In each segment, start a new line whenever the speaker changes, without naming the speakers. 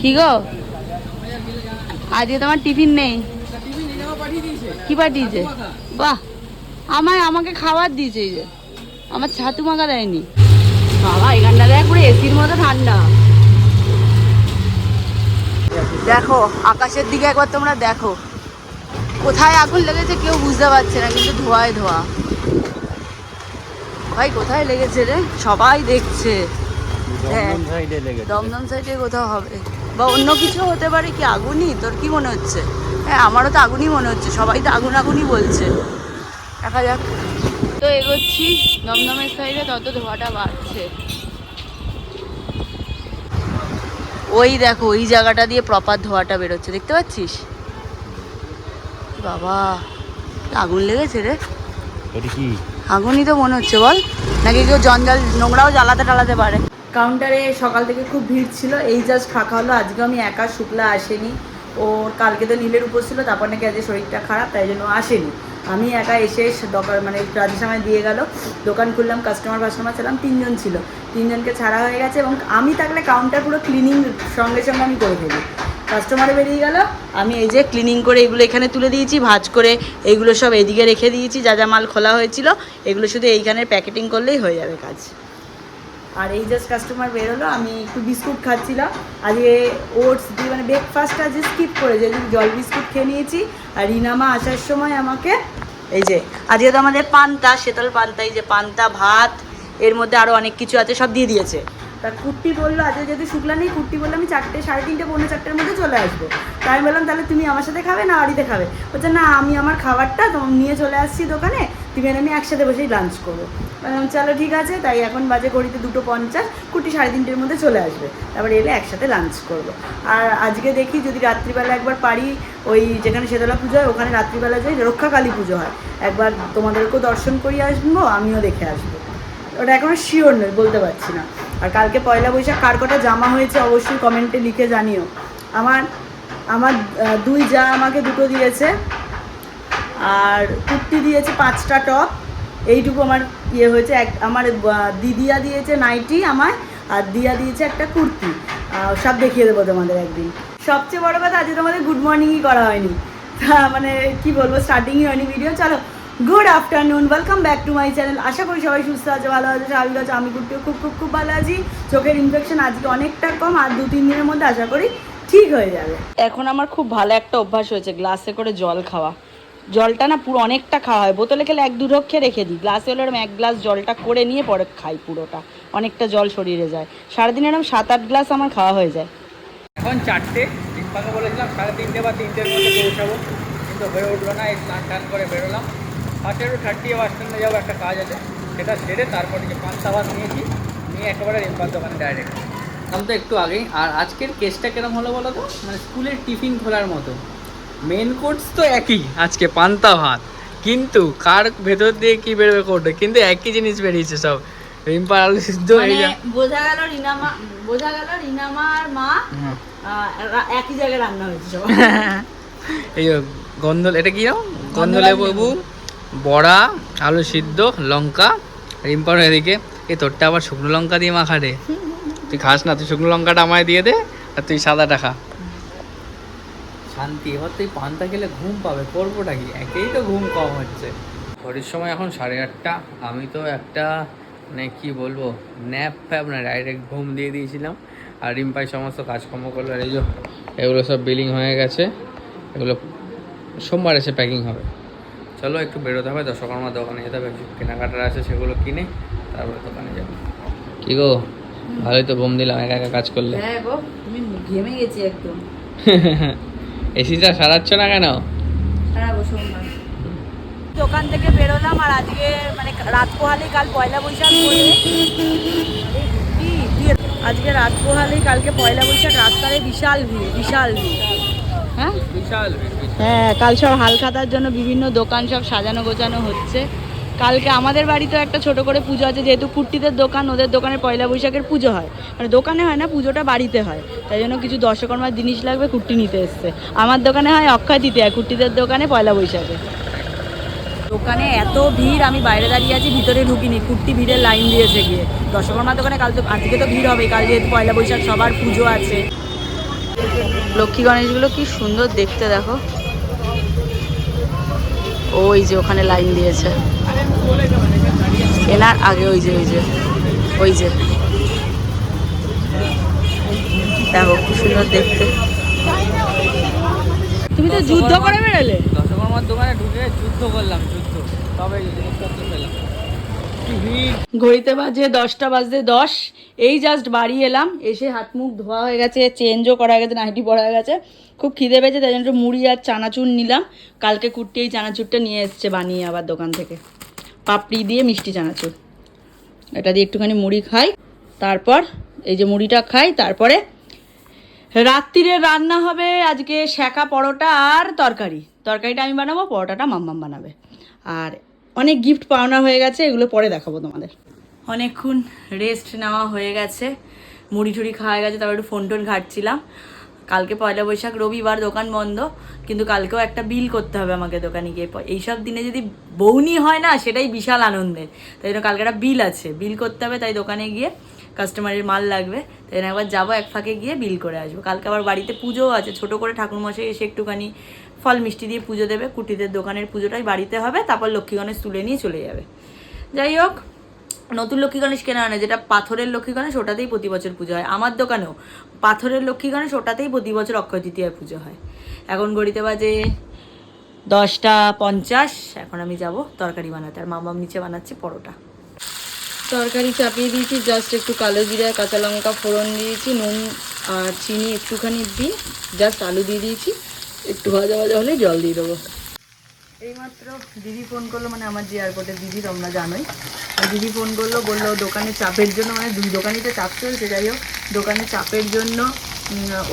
কি গো? আজকে তোমার টিফিন নেই। কি পাঠিয়েছে? বাহ আমায় আমাকে খাবার দিয়েছে এই যে। আমার ছাতু মাখা দেয়নি। বাবা এখানটা দেখ পুরো এসির মতো ঠান্ডা। দেখো আকাশের দিকে একবার তোমরা দেখো। কোথায় আগুন লেগেছে কেউ বুঝতে পারছে না কিন্তু ধোয়ায় ধোয়া। ভাই কোথায় লেগেছে রে? সবাই দেখছে। হ্যাঁ। দমদম সাইডে কোথাও হবে। বা অন্য কিছু হতে পারে কি আগুনই? তোর কি মনে হচ্ছে? হ্যাঁ আমারও তো আগুনই মনে হচ্ছে সবাই তো আগুন আগুনই বলছে। দেখা যাক। তো এগোচ্ছি দমদমের সাইডে তত ধোয়াটা বাড়ছে। ওই দেখো ওই জায়গাটা দিয়ে প্রপার ধোয়াটা বেরোচ্ছে দেখতে পাচ্ছিস? বাবা আগুন লেগেছে রে।
কি?
আগুনই তো মনে হচ্ছে বল। নাকি কেউ জঞ্জাল নোংরাও জ্বালাতে টালাতে পারে। কাউন্টারে সকাল থেকে খুব ভিড় ছিল, এই জাস্ট ফাঁকা হলো আজকে আমি একা শুক্লা আসেনি। ও কালকে তো নীলের উপর ছিল, তারপর নাকি আজকে শরীরটা খারাপ, তাই জন্য আসেনি। আমি একা এসে দোকান মানে রাজের সময় দিয়ে গেল, দোকান খুললাম কাস্টমার ফাস্টমার ছিলাম, তিনজন ছিল। তিনজনকে ছাড়া হয়ে গেছে এবং আমি থাকলে কাউন্টার পুরো ক্লিনিং সঙ্গে সঙ্গে আমি করে ফেলি। কাস্টমারে বেরিয়ে গেল, আমি এই যে ক্লিনিং করে এগুলো এখানে তুলে দিয়েছি, ভাজ করে এইগুলো সব এদিকে রেখে দিয়েছি, যা যা মাল খোলা হয়েছিল, এগুলো শুধু এইখানে প্যাকেটিং করলেই হয়ে যাবে কাজ। আর এই জাস্ট কাস্টমার বেরোলো, আমি একটু বিস্কুট খাচ্ছিলাম। আজকে ওটস দিয়ে মানে ব্রেকফাস্টটা যে স্কিপ করে, যে জল বিস্কুট খেয়ে নিয়েছি। আর রিনামা আসার সময় আমাকে, এই যে, আজকে তো আমাদের পান্তা, শীতল পান্তা, এই যে পান্তা, ভাত, এর মধ্যে আরও অনেক কিছু আছে, সব দিয়ে দিয়েছে। তা কুর্তি বলল, আজকে যদি শুক্লা নেই কুর্তি বলল, আমি চারটে, সাড়ে তিনটে, পৌনে চারটের মধ্যে চলে আসব। তাই বললাম, তাহলে তুমি আমার সাথে খাবে না বাড়িতে খাবে? বলছে, না, আমি আমার খাবারটা নিয়ে চলে আসছি দোকানে তুমি আর আমি একসাথে বসেই লাঞ্চ করব। বললাম, চলো ঠিক আছে। তাই এখন বাজে ঘড়িতে দুটো পঞ্চাশ কুটি সাড়ে তিনটের মধ্যে চলে আসবে। তারপরে এলে একসাথে লাঞ্চ করব। আর আজকে দেখি যদি রাত্রিবেলা একবার পারি, ওই যেখানে শীতলা পুজো হয়, ওখানে রাত্রিবেলা যাই রক্ষাকালী পুজো হয়। একবার তোমাদেরকেও দর্শন করিয়ে আসব, আমিও দেখে আসব। ওটা এখনও শিওর নই বলতে পারছি না। আর কালকে পয়লা বৈশাখ, কার কটা জামা হয়েছে অবশ্যই কমেন্টে লিখে জানিও। আমার আমার দুই যা আমাকে দুটো দিয়েছে আর কুর্তি দিয়েছে পাঁচটা টপ। এইটুকু আমার ইয়ে হয়েছে, এক আমার দিদিয়া দিয়েছে নাইটি আমার আর দিয়া দিয়েছে একটা কুর্তি। সব দেখিয়ে দেবো তোমাদের একদিন। সবচেয়ে বড় কথা, আজকে তোমাদের গুড মর্নিংই করা হয়নি। তা মানে কি বলব স্টার্টিংই হয়নি ভিডিও চলো good afternoon welcome back to my channel আশা করি সবাই সুস্থ আছে, ভালো আছে, স্বাভাবিক আছে, আমি কুর্তিও খুব খুব খুব ভালো আছি। চোখের ইনফেকশন আজকে অনেকটা কম, আর দু তিন দিনের মধ্যে আশা করি ঠিক হয়ে যাবে। এখন আমার খুব ভালো একটা অভ্যাস হয়েছে গ্লাসে করে জল খাওয়া। জলটা না পুরো অনেকটা খাওয়া হয়। বোতলে খেলে এক দু রক্ষে রেখে দিই। গ্লাসে হলে এরকম এক গ্লাস জলটা করে নিয়ে পরে খাই পুরোটা। অনেকটা জল শরীরে যায়। সারাদিন এরকম সাত আট গ্লাস আমার খাওয়া হয়ে যায়।
এখন চারটে। টিপ্পাকে বলেছিলাম সাড়ে তিনটে বা তিনটের মধ্যে পৌঁছাবো। কিন্তু হয়ে উঠল না এই স্নান টান করে বেরোলাম। ফার্স্টে একটু থার্টি বাস স্ট্যান্ডে যাব একটা কাজ আছে। সেটা সেরে তারপরে যে পাঁচটা বাস নিয়েছি নিয়ে একেবারে রেম্পার দোকানে ডাইরেক্ট আমি তো একটু আগেই। আর আজকের কেসটা কেরম হলো বলো তো? মানে স্কুলের টিফিন খোলার মতো। মেন কোর্স তো একই আজকে পান্তা ভাত। কিন্তু কার ভেতর দিয়ে কি বেরোবে কোর্টে কিন্তু একই জিনিস বেরিয়েছে সব। রিম্পার আলু সিদ্ধ এই যা
মানে বোঝা গেল রিনামা বোঝা গেল রিনামা আর মা রা- একই জায়গায় রান্না হয়েছে সব।
এই গন্ধল এটা কি গন্ধলে বাবু। বড়া আলু সিদ্ধ লঙ্কা রিম্পার এদিকে। এই তোরটা আবার শুকনো লঙ্কা দিয়ে মাখা রে। তুই খাস না তুই শুকনো লঙ্কাটা আমায় দিয়ে দে আর তুই সাদাটা খা। শান্তি এবার তুই পান্তা খেলে ঘুম পাবে করবোটা কি? একেই তো ঘুম কম হচ্ছে। ঘড়ির সময় এখন সাড়ে আটটা আমি তো একটা মানে কি বলব ন্যাপ ফ্যাপ না ডাইরেক্ট ঘুম দিয়ে দিয়েছিলাম। আর রিম্পাই সমস্ত কাজকর্ম করল আর এই যে এগুলো সব বিলিং হয়ে গেছে এগুলো সোমবার এসে প্যাকিং হবে। চলো একটু বেরোতে হবে দশকর্মার দোকানে যেতে হবে কেনাকাটার আছে সেগুলো কিনে তারপরে দোকানে যাব। কি গো? ভালোই তো ঘুম দিলাম একা একা কাজ করলে।
হ্যাঁ গো তুমি ঘেমে গেছি একদম।
এসিটা সারাচ্ছ না কেন?
দোকান থেকে বেরোলাম আর আজকে মানে রাত পোহালে কাল পয়লা বৈশাখ আজকে রাত পোহালে কালকে পয়লা বৈশাখ রাস্তায় বিশাল ভিড় বিশাল ভিড়। হ্যাঁ?
বিশাল ভিড়, বিশাল।
হ্যাঁ কাল সব হালখাতার জন্য বিভিন্ন দোকান সব সাজানো গোছানো হচ্ছে। কালকে আমাদের বাড়িতেও একটা ছোট করে পুজো আছে যেহেতু কুর্তিদের দোকান ওদের দোকানে পয়লা বৈশাখের পুজো হয়। মানে দোকানে হয় না পুজোটা বাড়িতে হয়। তাই জন্য কিছু দর্শকর্মার জিনিস লাগবে কুর্তি নিতে এসছে। আমার দোকানে হয় অক্ষয় তৃতীয়া কুর্তিদের দোকানে পয়লা বৈশাখে। দোকানে এত ভিড় আমি বাইরে দাঁড়িয়ে আছি ভিতরে ঢুকিনি। কুর্তি ভিড়ের লাইন দিয়েছে গিয়ে। দর্শকর্মার দোকানে কাল তো আজকে তো ভিড় হবে কাল যেহেতু পয়লা বৈশাখ সবার পুজো আছে। লক্ষ্মী গণেশগুলো কি সুন্দর দেখতে দেখো। ওই যে ওখানে লাইন দিয়েছে। এনার আগে ওই যে ওই যে ওই যে। দেখো খুব সুন্দর দেখতে। তুমি তো যুদ্ধ করে বেরোলে
দশকর্মার দোকানে ঢুকে যুদ্ধ করলাম যুদ্ধ। তবে জিনিসপত্র পেলাম।
ঘড়িতে বাজে দশটা বাজতে দশ। এই জাস্ট বাড়ি এলাম, এসে হাত মুখ ধোয়া হয়ে গেছে চেঞ্জও করা হয়ে গেছে, নাইটি পরা হয়ে গেছে। খুব খিদে পেয়েছে, তাই জন্য মুড়ি আর চানাচুর নিলাম। কালকে কুট্টি এই চানাচুরটা নিয়ে এসছে বানিয়ে আবার দোকান থেকে। পাপড়ি দিয়ে মিষ্টি চানাচুর। এটা দিয়ে একটুখানি মুড়ি খাই, তারপর এই যে মুড়িটা খাই, তারপরে রাত্রিরে রান্না হবে আজকে শেখা পরোটা আর তরকারি। তরকারিটা আমি বানাবো, পরোটাটা মাম্মাম বানাবে। আর অনেক গিফট পাওনা হয়ে গেছে, এগুলো পরে দেখাবো তোমাদের। অনেকক্ষণ রেস্ট নেওয়া হয়ে গেছে, মুড়ি টুড়ি খাওয়া গেছে, তারপর একটু ফোন টোন ঘাটছিলাম। কালকে পয়লা বৈশাখ, রবিবার দোকান বন্ধ, কিন্তু কালকেও একটা বিল করতে হবে আমাকে দোকানে গিয়ে। এইসব দিনে যদি বৌনি হয় না, সেটাই বিশাল আনন্দের। তাই জন্য কালকে একটা বিল আছে বিল করতে হবে, তাই দোকানে গিয়ে কাস্টমারের মাল লাগবে। তাই জন্য একবার যাব এক ফাঁকে গিয়ে বিল করে আসব। কালকে আবার বাড়িতে পুজোও আছে, ছোট করে ঠাকুরমশাই এসে একটুখানি ফল মিষ্টি দিয়ে পুজো দেবে কুটিদের দোকানের পুজোটাই বাড়িতে হবে, তারপর লক্ষ্মী গণেশ তুলে নিয়ে চলে যাবে। যাই হোক, নতুন লক্ষ্মী গণেশ কেনা হয় না, যেটা পাথরের লক্ষ্মী গণেশ ওটাতেই প্রতি বছর পুজো হয়। আমার দোকানেও পাথরের লক্ষ্মী গণেশ ওটাতেই প্রতি বছর অক্ষয় তৃতীয়ায় পুজো হয়। এখন গড়িতে বাজে দশটা পঞ্চাশ, এখন আমি যাব তরকারি বানাতে। আর মামাম নিচে বানাচ্ছে পরোটা। তরকারি চাপিয়ে দিয়েছি জাস্ট একটু কালো জিরা, কাঁচা লঙ্কা ফোড়ন দিয়েছি, নুন আর চিনি একটুখানি দিয়ে জাস্ট আলু দিয়ে দিয়েছি। একটু ভাজা ভাজা হলে জল দিয়ে দেবো। এইমাত্র দিদি ফোন করল মানে আমার যে এয়ারপোর্টের দিদি, তোমরা জানোই। আর দিদি ফোন করল, বলল দোকানে চাপের জন্য মানে দুই দোকানেই তো চাপ চলছে, যাই হোক। দোকানে চাপের জন্য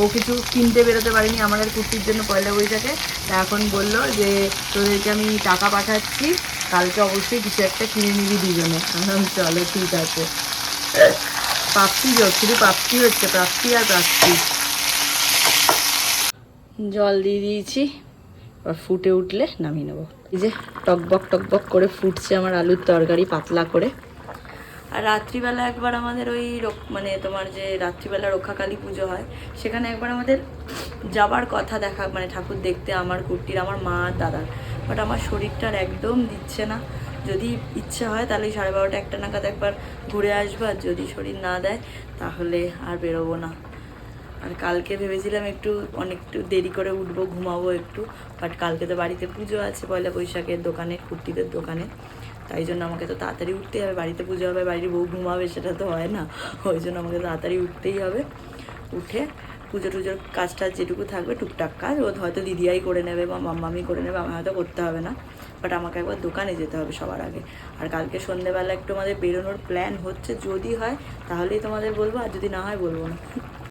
ও কিছু কিনতে বেরোতে পারিনি আমার আর কুর্তির জন্য পয়লা বৈশাখে। তা এখন বলল যে, তোদেরকে আমি টাকা পাঠাচ্ছি, কালকে অবশ্যই কিছু একটা কিনে নিবি দুজনে। আমি চলো, ঠিক আছে। পাপড়ি যোগ শুধু পাপড়ি হচ্ছে প্রাপ্তি আর প্রাপ্তি জল দিয়ে দিয়েছি। এবার ফুটে উঠলে নামিয়ে নেব। এই যে টকবক টকবক করে ফুটছে আমার আলুর তরকারি পাতলা করে। আর রাত্রিবেলা একবার আমাদের ওই মানে তোমার যে রাত্রিবেলা রক্ষাকালী পুজো হয়, সেখানে একবার আমাদের যাবার কথা দেখা মানে ঠাকুর দেখতে আমার কুর্তির আমার মা আর দাদার। বাট আমার শরীরটা আর একদম দিচ্ছে না। যদি ইচ্ছে হয় তাহলে সাড়ে বারোটা একটা নাগাদ একবার ঘুরে আসব। আর যদি শরীর না দেয় তাহলে আর বেরোবো না। আর কালকে ভেবেছিলাম একটু অনেকটু দেরি করে উঠবো, ঘুমাবো একটু বাট কালকে তো বাড়িতে পুজো আছে পয়লা বৈশাখের দোকানে, কুর্তিদের দোকানে। তাই জন্য আমাকে তো তাড়াতাড়ি উঠতেই হবে, বাড়িতে পুজো হবে, বাড়ির বউ ঘুমাবে সেটা তো হয় না। ওই জন্য আমাকে তাড়াতাড়ি উঠতেই হবে। উঠে পুজো টুজোর কাজ টাজ যেটুকু থাকবে, টুকটাক কাজ। ও হয়তো দিদিয়াই করে নেবে বা মাম্মামি করে নেবে আমার হয়তো করতে হবে না। বাট আমাকে একবার দোকানে যেতে হবে সবার আগে। আর কালকে সন্ধেবেলা একটু আমাদের বেরোনোর প্ল্যান হচ্ছে, যদি হয় তাহলেই তোমাদের বলব, আর যদি না হয় বলব না।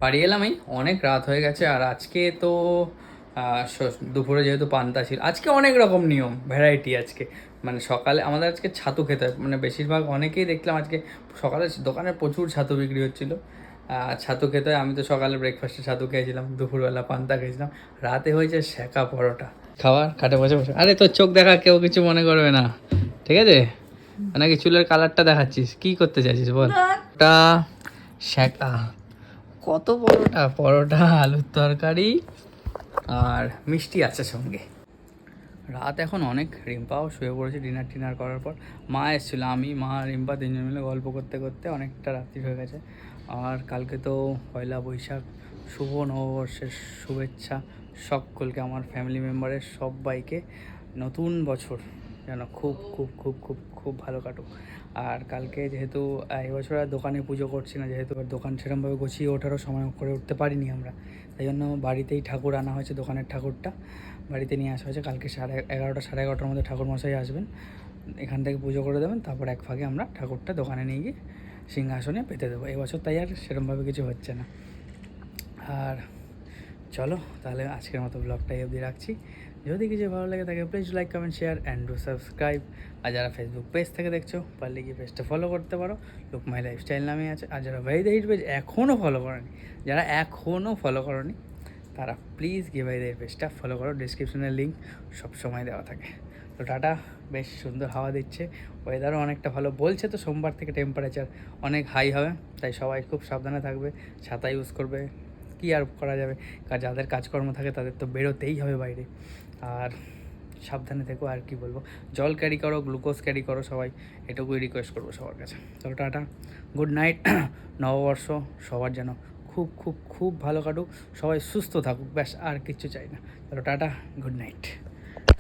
বাড়ি এলাম এই অনেক রাত হয়ে গেছে আর আজকে তো দুপুরে যেহেতু পান্তা ছিল আজকে অনেক রকম নিয়ম ভ্যারাইটি আজকে। মানে সকালে আমাদের আজকে ছাতু খেতে হয় মানে বেশিরভাগ অনেকেই দেখলাম আজকে সকালে দোকানে প্রচুর ছাতু বিক্রি হচ্ছিল। ছাতু খেতে হয় আমি তো সকালে ব্রেকফাস্টে ছাতু খেয়েছিলাম দুপুরবেলা পান্তা খেয়েছিলাম রাতে হয়েছে শেখা পরোটা। খাবার? খাটে বসে বসে। আরে তোর চোখ দেখা কেউ কিছু মনে করবে না। ঠিক আছে? নাকি চুলের কালারটা দেখাচ্ছিস? কি করতে চাইছিস বল? ওটা শেখা। কত পরোটা পরোটা, আলুর তরকারি আর মিষ্টি আছে সঙ্গে। রাত এখন অনেক, রিম্পাও শুয়ে পড়েছে ডিনার টিনার করার পর। মা এসেছিল, আমি, মা, রিম্পা তিনজন মিলে গল্প করতে করতে অনেকটা রাত্রি হয়ে গেছে। আর কালকে তো পয়লা বৈশাখ, শুভ নববর্ষের শুভেচ্ছা সকলকে, আমার ফ্যামিলি মেম্বারের সবাইকে। নতুন বছর যেন খুব খুব খুব খুব খুব ভালো কাটুক। আর কালকে যেহেতু এবছর আর দোকানে পুজো করছি না, যেহেতু দোকান সেরকমভাবে গুছিয়ে ওঠারও সময় করে উঠতে পারিনি আমরা। তাই জন্য বাড়িতেই ঠাকুর আনা হয়েছে, দোকানের ঠাকুরটা। বাড়িতে নিয়ে আসা হয়েছে, কালকে সাড়ে এগারোটা, সাড়ে এগারোটার মধ্যে ঠাকুর মশাই আসবেন। এখান থেকে পুজো করে দেবেন, তারপর এক ফাঁকে আমরা ঠাকুরটা দোকানে নিয়ে গিয়ে সিংহাসনে পেতে দেবো। এবছর তাই আর সেরকমভাবে কিছু হচ্ছে না। আর চলো, তাহলে আজকের মতো ব্লগটা এই অবধি রাখছি। যদি কিছু ভালো লাগে থাকে please like comment share and do subscribe আর যারা ফেসবুক পেজ থেকে দেখছ, পারলে গিয়ে পেজটা ফলো করতে পারো। লুক মাই লাইফস্টাইল নামে আছে। আর যারা ভাই হিট পেজ এখনও ফলো করেনি, যারা এখনও ফলো করনি, তারা প্লিজ গিয়ে ভাই পেজটা ফলো করো। ডিসক্রিপশনের লিঙ্ক সবসময় দেওয়া থাকে। তো টাটা, বেশ সুন্দর হাওয়া দিচ্ছে। ওয়েদারও অনেকটা ভালো। বলছে তো সোমবার থেকে টেম্পারেচার অনেক হাই হবে, তাই সবাই খুব সাবধানে থাকবে, ছাতা ইউজ করবে। কী আর করা যাবে? যাদের কাজকর্ম থাকে তাদের তো বেরোতেই হবে বাইরে। আর সাবধানে থেকো, আর কি বলব? জল ক্যারি করো গ্লুকোজ ক্যারি করো সবাই। এটুকুই রিকোয়েস্ট করব সবার কাছে। চলো টাটা। গুড নাইট নববর্ষ, সবার যেন খুব খুব খুব ভালো কাটুক। সবাই সুস্থ থাকুক, ব্যাস, আর কিছু চাই না। চলো টাটা। Good night